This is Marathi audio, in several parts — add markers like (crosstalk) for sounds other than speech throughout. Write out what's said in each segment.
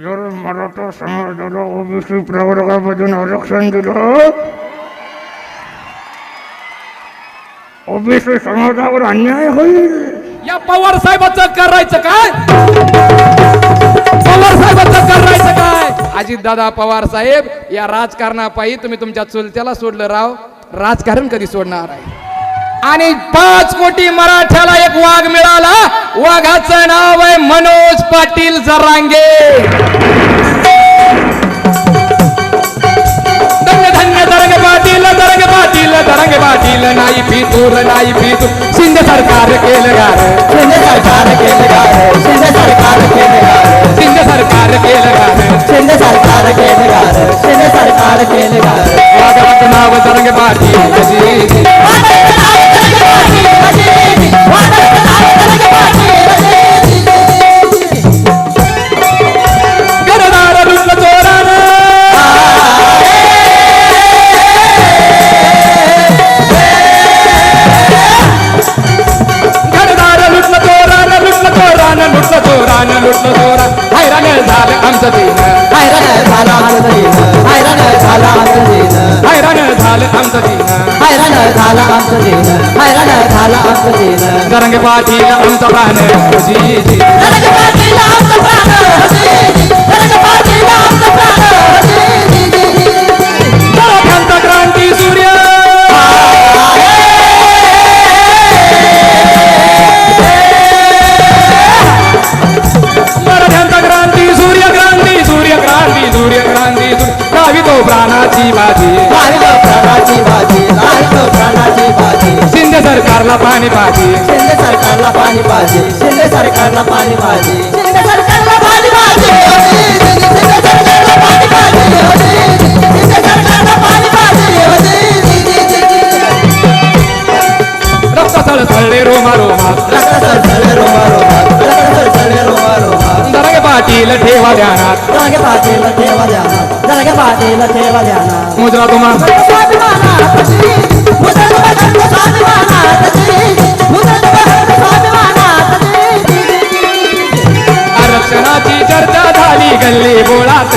जर मराठा समाजाला ओबीसी प्रवर्गामधून आरक्षण दिलं. ओबीसी समाजावर अन्याय होईल. या पवार साहेबाचं करायचं काय? पवार साहेबाचं करायचं काय? अजित दादा पवार साहेब या राजकारणापायी तुम्ही तुमच्या चुलत्याला सोडलं राव. राजकारण कधी सोडणार आहे? आणि पाच कोटी मराठ्याला एक वाघ मिळाला. वाघाचं नाव आहे मनोज पाटील जरांगे. धन्य धन्य दरंग पाटील दरंग पाटील दरंग पाटील नाही फितूर नाही शिंदे सरकार केलं गार शिंदे सरकार केलं गार शिंदे सरकार केले गार शिंदे सरकार केलं गार शिंदे सरकार केले गार शिंदे सरकार केले गार वाघाचं नाव दरंग पाटील. झालं आमचं दिन। हैराण झाला आमचं दिन। हैराण झाला आमचं दिन। जरंग पाटील आमचा प्राण जी जी मराठ्यांचा क्रांती सूर्य। मराठ्यांचा क्रांती सूर्य क्रांती सूर्य क्रांती सूर्य क्रांती गावी तो प्राणाची बाजी प्राणाची बाजी लाहिलं प्राणाची बाजी. शिंदे सरकारला पाणी पाजी शिंदे सरकारला पाणी पाहिजे. शिंदे सरकारला पाणी पाहिजे. शिंदे सरकारला पाणी पाहिजे. शिंदे सरकारला पाणी पाहिजे. शिंदे सरकारला पाणी पाहिजे. रक्त सळसळले रोमा रोमा. रक्त सळसळे रोमा रोमा. रक्त रोमा रोमा. दरंग पाटील ठेवा ध्यानात. पाटील ठेवा पाटील ठेवा द्याना मुद्रा हो आरक्षणाची चर्चा झाली गल्ली बोळात।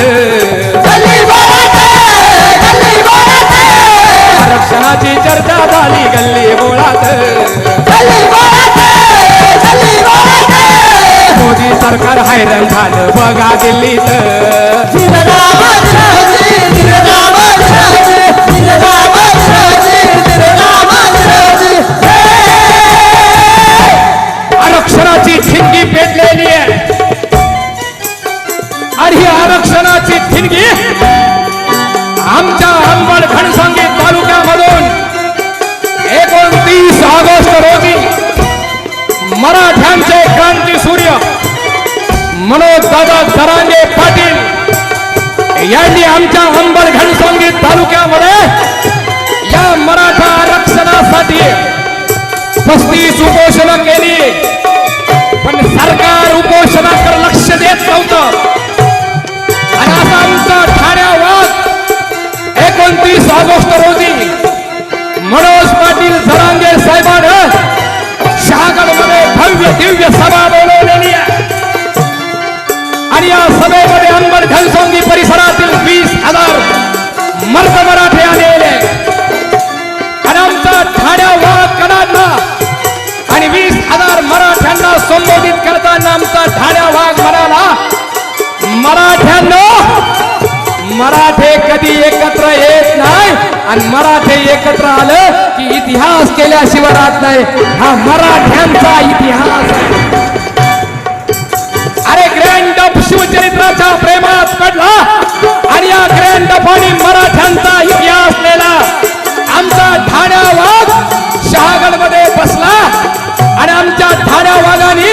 आरक्षणाची चर्चा झाली गल्ली बोळात। मोदी सरकार हैराण झालं बघा दिल्लीत। आमच्या अंबड घनसंगी तालुक्यामध्ये या मराठा आरक्षणासाठी पस्तीस उपोषण केली. पण सरकार उपोषणाकडे लक्ष देत नव्हतं. आणि आता आमचा ठाण्यावर एकोणतीस ऑगस्ट रोजी मनोज पाटील जरांगे साहेबांनं शहागडमध्ये भव्य दिव्य सभा संबोधित करताना आमचा ठाण्या भाग म्हणाला मराठ्यांनो मराठे कधी एकत्र येत नाही आणि मराठे एकत्र आलं की इतिहास केल्याशिवाय राहत नाही. हा मराठ्यांचा इतिहास अरे ग्रँड ऑफ शिवचरित्राच्या प्रेमात पडला आणि या ग्रँड आणि मराठ्यांचा इतिहास नेला. आमचा ठाण्या वाघ शहागडमध्ये बसला. आणि आमच्या ठाण्या वाघाने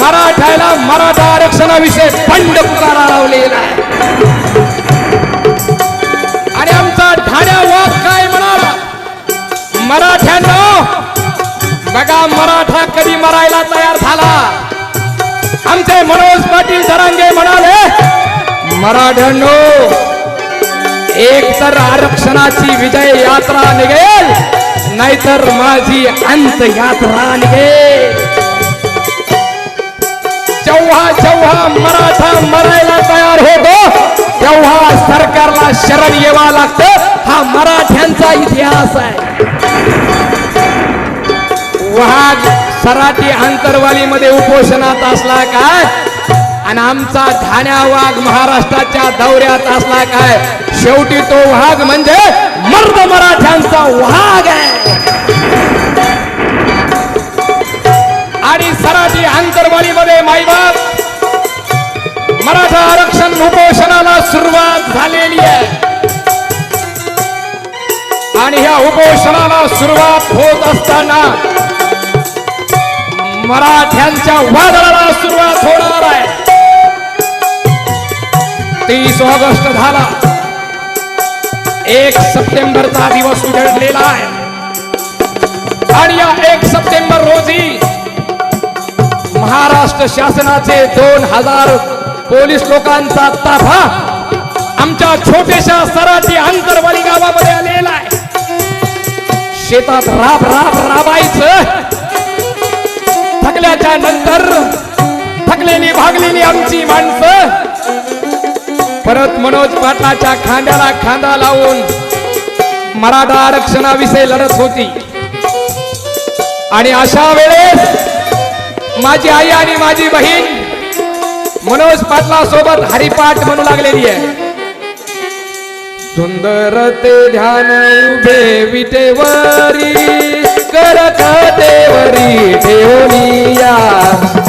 मराठ्याला मराठा आरक्षणाविषयी बंड पुकारा लावलेला आहे. आणि आमचा ठाण्या वाघ काय म्हणाला मराठ्यांना बघा मराठा कधी मरायला तयार झाला आमचे मनोज पाटील जरांगे म्हणाले मराठ्यांनो एक तर आरक्षणाची विजय यात्रा निघेल नाहीतर माझी अंत यात्रा निघे जेव्हा जेव्हा मराठा मरायला तयार होतो तेव्हा सरकारला शरण येवा लागतं. हा मराठ्यांचा इतिहास आहे. वाघ सराटी आंतरवालीमध्ये उपोषणात असला काय? आणि आमचा ठाण्या वाघ महाराष्ट्राच्या दौऱ्यात असला काय? शेवटी तो वाघ म्हणजे मर्द मराठ्यांचा वाघ आहे. आणि सराटी आंतरवालीमध्ये माईबाप मराठा आरक्षण उपोषणाला सुरुवात झालेली आहे. आणि ह्या उपोषणाला सुरुवात होत असताना मराठ्यांच्या वादळाला सुरुवात होणार आहे. तीस ऑगस्ट झाला. एक सप्टेंबरचा दिवस उजळलेला आहे. आणि या एक सप्टेंबर रोजी महाराष्ट्र शासनाचे दोन हजार पोलीस लोकांचा ताफा आमच्या छोट्याशा सराठी आंतरवाली गावामध्ये आलेला आहे. शेतात राब राब राबाई परत मनोज पाटलाच्या खांद्याला खांदा लावून मराठा आरक्षणाविषयी लढत होती. आणि अशा वेळेस माझी आई आणि माझी बहीण मनोज पाटला सोबत हरिपाठ म्हणू लागलेली आहे. सुंदर ते ध्यान उभे विटेवरी करत देवरी ठेवनिया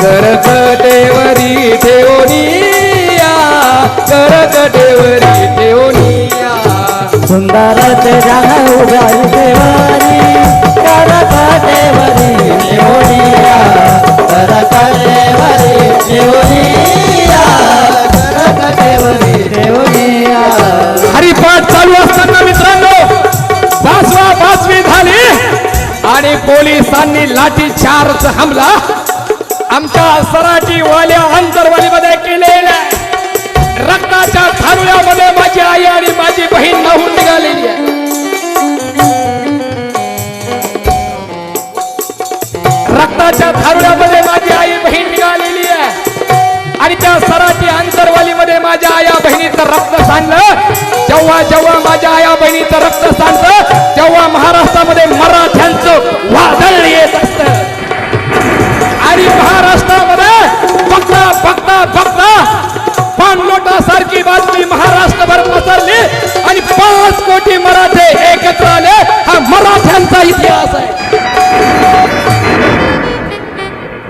कर करत ठेवनिया कर कटेवरी ठेवनिया सुंदर ते जाण उभ्या देवारी कर काटेवरी निवडिया कर काटेवरी निवडिया कर काटेवरी निवडिया हरिपाठ चालू असताना मित्रांनो पाचवा पाचवी झाली आणि पोलिसांनी लाठी चार्ज हमला. आमच्या सराठी वाल्या अंतरवालीमध्ये थारुल्यामध्ये माझी आई आणि माझी बहीण नाहून निघालेली आहे. रक्ताच्या धारुण्यामध्ये माझी आई बहीण निघालेली आहे. आणि त्या सराची अंतरवालीमध्ये माझ्या आया बहिणीचं रक्त सांडलं. जेव्हा जेव्हा माझ्या आया बहिणीचं रक्त सांडतं तेव्हा महाराष्ट्रामध्ये मराठ्यांचं वादळ येत कोटी एकत्र आले हा मराठ्यांचा इतिहास आहे.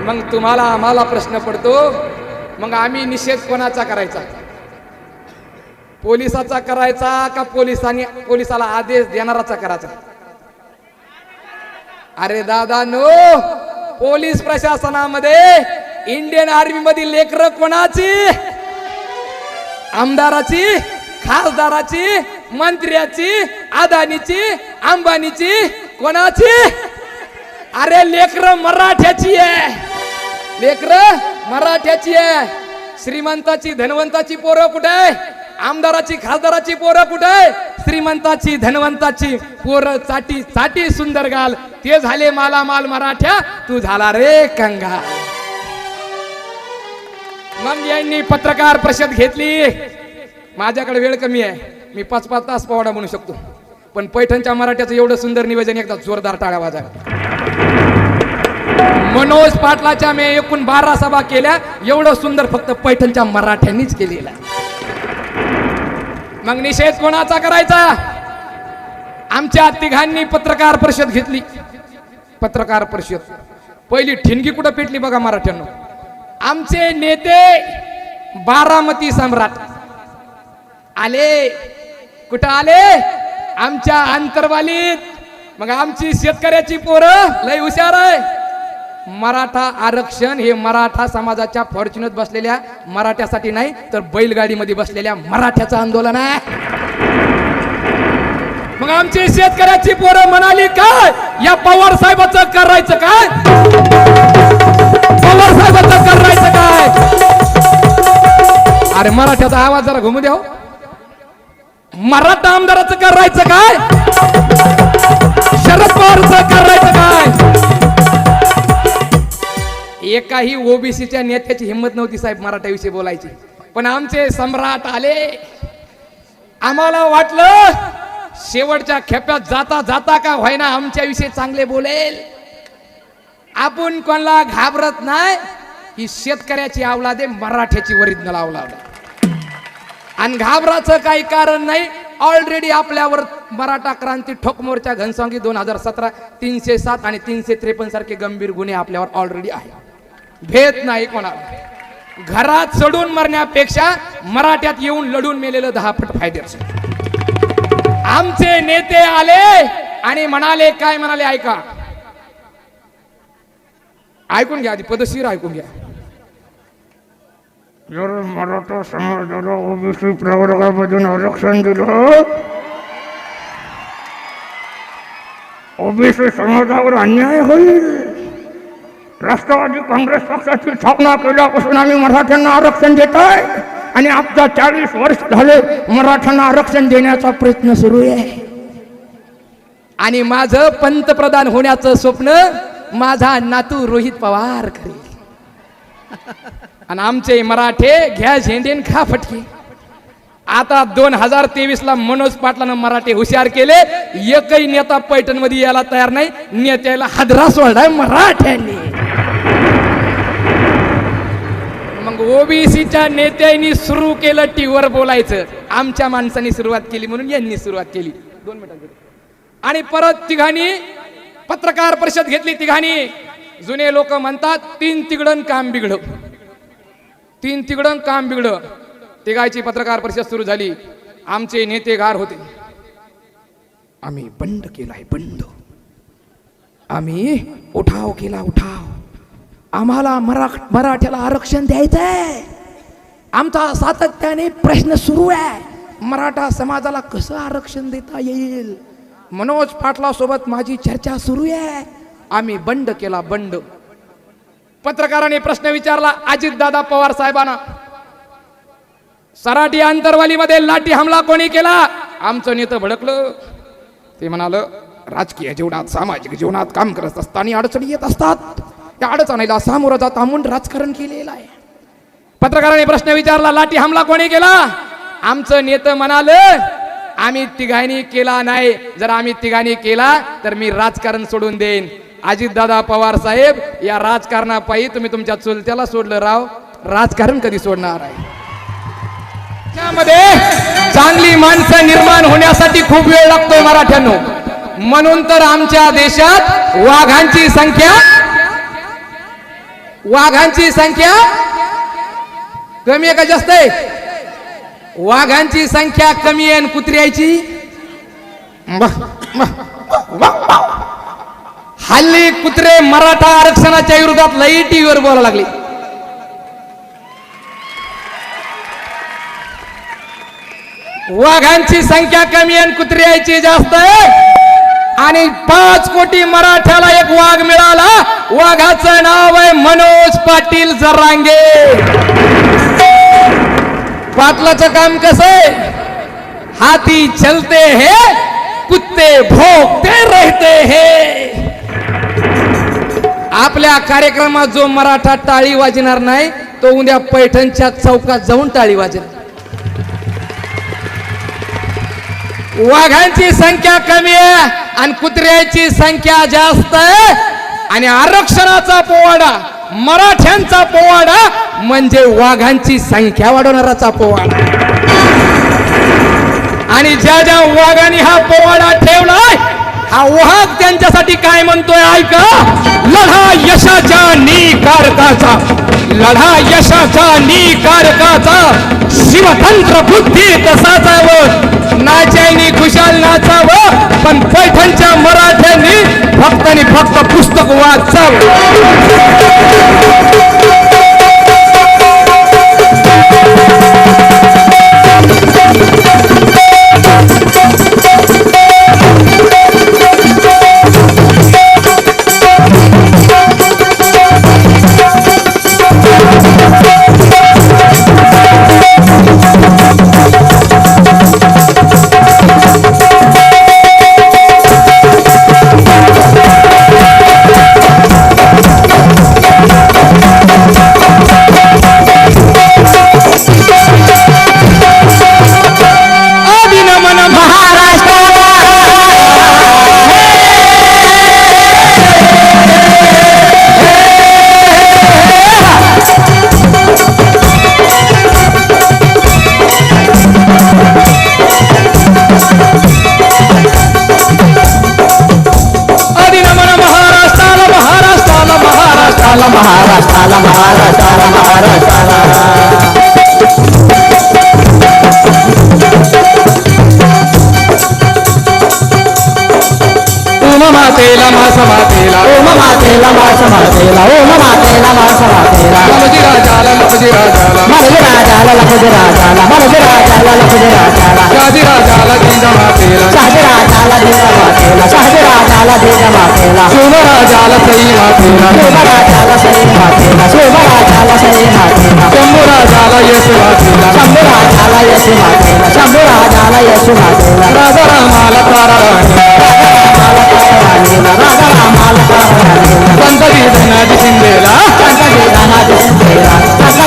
मग तुम्हाला आम्हाला प्रश्न पडतो मग आम्ही निषेध कोणाचा करायचा? पोलिसाचा करायचा का पोलिसांनी पोलिसाला आदेश देणाराचा करायचा? अरे दादा नो पोलीस प्रशासनामध्ये इंडियन आर्मी मधील लेकर कोणाची? आमदाराची खासदाराची मंत्र्याची अदानीची अंबानीची कोणाची? अरे लेकर मराठ्याची आहे. लेकर मराठ्याची आहे. श्रीमंताची धनवंताची पोरं कुठे आहे? आमदाराची खासदाराची पोरं कुठे आहे? श्रीमंताची धनवंताची पोरं चाटी चाटी सुंदर गाल. ते झाले माला माल मराठ्या. तू झाला रे कंगा. मग यांनी पत्रकार परिषद घेतली. माझ्याकडे वेळ कमी आहे. मी पाच पाच तास पवाडा म्हणू शकतो. पण पैठणच्या मराठ्याचं एवढं सुंदर निवेदन एकदा जोरदार टाळ्या वाजा मनोज पाटलाच्या मी एकूण बारा सभा केल्या एवढं सुंदर फक्त पैठणच्या मराठ्यांनीच केलेलं मग निषेध कोणाचा करायचा? आमच्या तिघांनी पत्रकार परिषद घेतली. पत्रकार परिषद. पहिली ठिणगी कुठं पेटली बघा मराठ्यांना. आमचे नेते बारामती सम्राट. आले. कुठं आले? आमच्या अंतरवालीत. मग आमची शेतकऱ्याची पोरं लय हुशार आहे. मराठा आरक्षण हे मराठा समाजाच्या फॉर्च्युनर बसलेल्या मराठ्यासाठी नाही तर बैलगाडीमध्ये बसलेल्या मराठ्याचं आंदोलन आहे. मग आमची शेतकऱ्याची पोरं म्हणाली काय? या पवार साहेबाचं करायचं काय? पवार साहेबाचं करायचं काय? अरे मराठ्याचा आवाज जरा घुमू द्या मराठा आमदाराचं करायचं काय? शरद पवारचं करायचं काय? एकाही ओबीसीच्या नेत्याची हिंमत नव्हती साहेब मराठ्याविषयी बोलायची. पण आमचे सम्राट आले. आम्हाला वाटलं शेवटच्या खेप्यात जाता जाता का व्हायना आमच्याविषयी चांगले बोलेल. आपण कोणाला घाबरत नाही ही शेतकऱ्याची आवला दे मराठ्याची ओरिजिनल आवला आहे. आणि घाबराचं काही कारण नाही. ऑलरेडी आपल्यावर मराठा क्रांती ठोक मोर्चा घनसांगी दोन हजार सतरा तीनशे सात आणि तीनशे त्रेपन्न सारखे गंभीर गुन्हे आपल्यावर ऑलरेडी आहे भेद नाही कोणाला घरात चढून मरण्यापेक्षा मराठ्यात येऊन लढून मेलेलं दहा फट फायद्याचं आमचे नेते आले आणि म्हणाले काय म्हणाले ऐका. ऐकून घ्या आधी पदशीर ऐकून घ्या. जर मराठा समाजाला ओबीसी प्रवर्गामधून आरक्षण दिलं ओबीसी समाजावर अन्याय होईल. राष्ट्रवादी काँग्रेस पक्षाची स्थापना केल्यापासून आम्ही मराठ्यांना आरक्षण देत आहे. आणि आता चाळीस वर्ष झाले मराठ्यांना आरक्षण देण्याचा प्रयत्न सुरू आहे. आणि माझं पंतप्रधान होण्याचं स्वप्न माझा नातू रोहित पवार करेल. आणि आमचे मराठे घ्या झेंडेन खा फटके. आता दोन हजार तेवीस ला मनोज पाटलानं मराठे हुशार केले. एकही नेता पैठणमध्ये यायला तयार नाही. नेत्याला हादरा सोडलाय मराठ्यांनी. मग ओबीसीच्या नेत्यांनी सुरू केलं टीव्हीवर बोलायचं. आमच्या माणसांनी सुरुवात केली म्हणून यांनी सुरुवात केली. दोन मिनिटांसाठी आणि परत तिघांनी पत्रकार परिषद घेतली. तिघांनी. जुने लोक म्हणतात तीन तिघडन काम बिघडव तीन तिकडं काम बिघड. तिघायची पत्रकार परिषद सुरू झाली. आमचे नेते गार होते. आम्ही बंड केलाय बंड. आम्ही उठाव केला उठाव. आम्हाला मरा मराठ्याला आरक्षण द्यायचंय. आमचा सातत्याने प्रश्न सुरू आहे. मराठा समाजाला कसं आरक्षण देता येईल? मनोज पाटला सोबत माझी चर्चा सुरू आहे. आम्ही बंड केला बंड. पत्रकाराने प्रश्न विचारला अजितदादा पवार साहेबांना सराटी आंतरवालीमध्ये लाठी हमला कोणी केला? आमचं नेतं भडकलं. ते म्हणालं राजकीय जीवनात सामाजिक जीवनात काम करत असताना अडचणी येत असतात. त्या अडचणीला सामोरं जात म्हणून राजकारण केलेलं आहे. पत्रकाराने प्रश्न विचारला लाठी हमला कोणी केला? आमचं नेतं म्हणाल आम्ही तिघांनी केला नाही. जर आम्ही तिघांनी केला तर मी राजकारण सोडून देईन. अजितदादा पवार साहेब या राजकारणापायी तुम्ही तुमच्या चुलत्याला सोडलं राव. राजकारण कधी सोडणार आहे? त्यामध्ये चांगली माणसं निर्माण होण्यासाठी खूप वेळ लागतोय मराठ्यांनो. म्हणून तर आमच्या देशात वाघांची संख्या वाघांची संख्या कमी आहे का जास्त आहे? वाघांची संख्या कमी आहे कुत्र्याची? हल्ली कुत्रे मराठा आरक्षणाच्या विरोधात लई टीव्हीवर बोलायला लागले. वाघांची संख्या कमी आहे आणि कुत्र्याची जास्त आहे. आणि पाच कोटी मराठ्याला एक वाघ मिळाला. वाघाचं नाव आहे मनोज पाटील जरांगे. पाटलाचं काम कसं आहे? हाती चलते हे कुत्ते भोगते रहते हे. आपल्या कार्यक्रमात जो मराठा टाळी वाजणार नाही तो उद्या पैठणच्या चौकात जाऊन टाळी वाजेल. वाघांची संख्या कमी आहे आणि कुत्र्याची संख्या जास्त आहे. आणि आरक्षणाचा पोवाडा मराठ्यांचा पोवाडा म्हणजे वाघांची संख्या वाढवणाराचा पोवाडा. आणि ज्या ज्या वाघांनी हा पोवाडा ठेवलाय हा वाघ त्यांच्यासाठी काय म्हणतोय ऐका लढा यशाच्या निकारकाचा. लढा यशाच्या निकारकाचा. शिवतंत्र बुद्धी तसाचावं. नाचायनी खुशाल नाचावं. पण पैठणच्या मराठ्यांनी फक्त आणि फक्त पुस्तक वाचावं. O la masa mate la o mate la masa mate la o mate la masa mate la lafji raja la lafji raja la lafji raja la lafji raja la lafji raja la lafji raja la lafji raja la jinda mate la lafji raja राजाला धीर मातेला शहज राजाला धीर मातेला सोम राजाला सई मातेला शोभ राजाला सई मातेला शोभ सई मातेला शंभू राजाला मातेला शंभू राजाला मातेला शंभू राजाला मातेला राजा रामाला तारा राणी राजा रामाला संत धनाजी शिंदेला. संत वेदानाज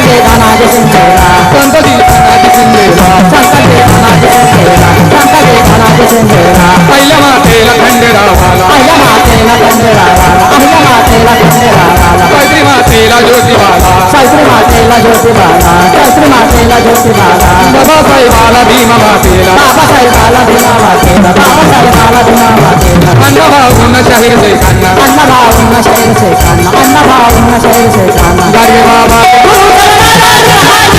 सिंधेला संत वेदानाज सिंधेला संत धनाजी शिंदेला संत वेदानाज सिंधेला संत वेदानाज सिंधेला पहिल्या मातेला खंडेरावाला अहिल्या मातेला खंडेरावाला अहिल्या मातेला खंडेरावाला कैत्री मातेला ज्योतिबाला शास्त्री मातेला ज्योतिबाला शास्त्री मातेला ज्योतिबाला बाबासाहेबाला भीमा मातेला बाबासाहेबाला भीमा मातेला बाबासाहेबाला भीमा मातेला अण्णाभाऊंना शाहीर शेखांना अण्णा भाऊंना शहीर शेखांना अण्णा भाऊंना शहीर शेखांना गाडगे बाबा आई (laughs)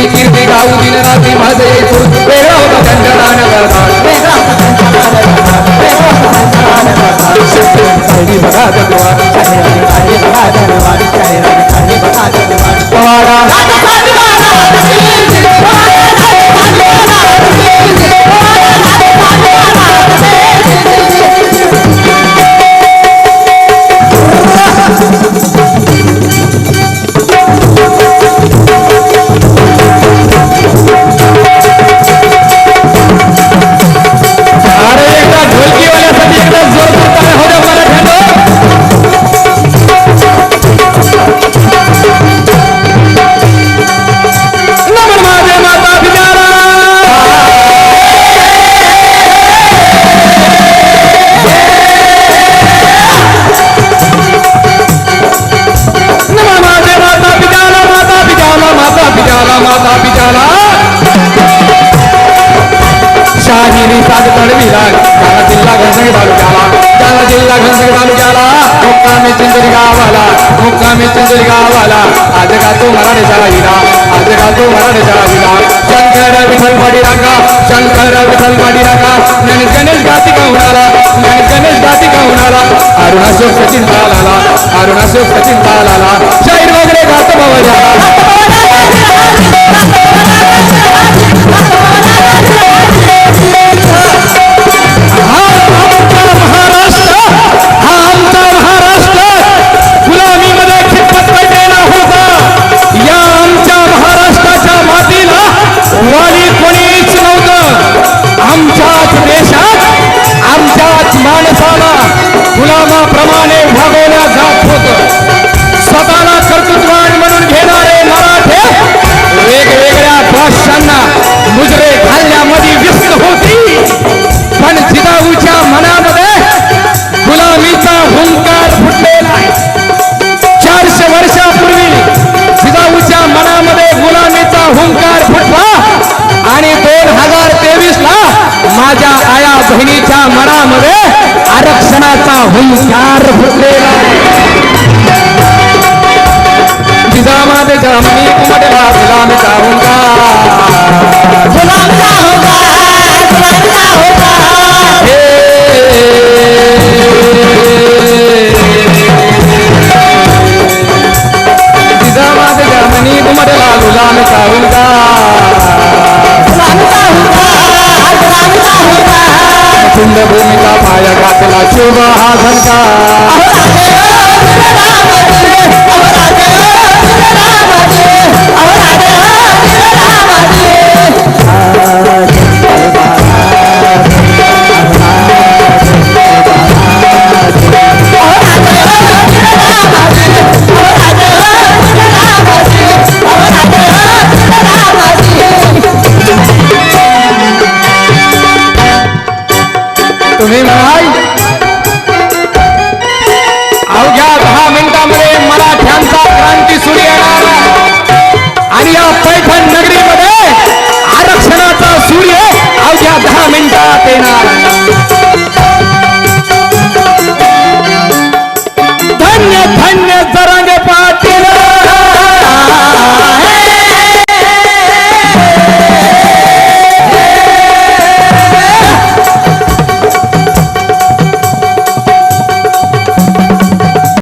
शिवछत्रपतींची कीर्ती गाऊ दिन रात्री माझे येतो वेगळा होता वेगळा मुक्कामी चिंचोली गावाला. आज का तो मराठी शाळा आज का तो मराठी शाळा शंकर विठ्ठल पाडी राखा शंकर विठ्ठल पाडी राखा ज्ञान गणेश गाती गाऊनाला ज्ञान गणेश गाती गाऊनाला अरुणाशोक सचिन तालाला अरुणाशोक सचिन तालाला शाहीर वगैरे गात बवला ગુલામા પ્રમાણે हुंकार फुटलेला जिजामातेच्या मी कुमट भासला मी आजोबा हा घंटा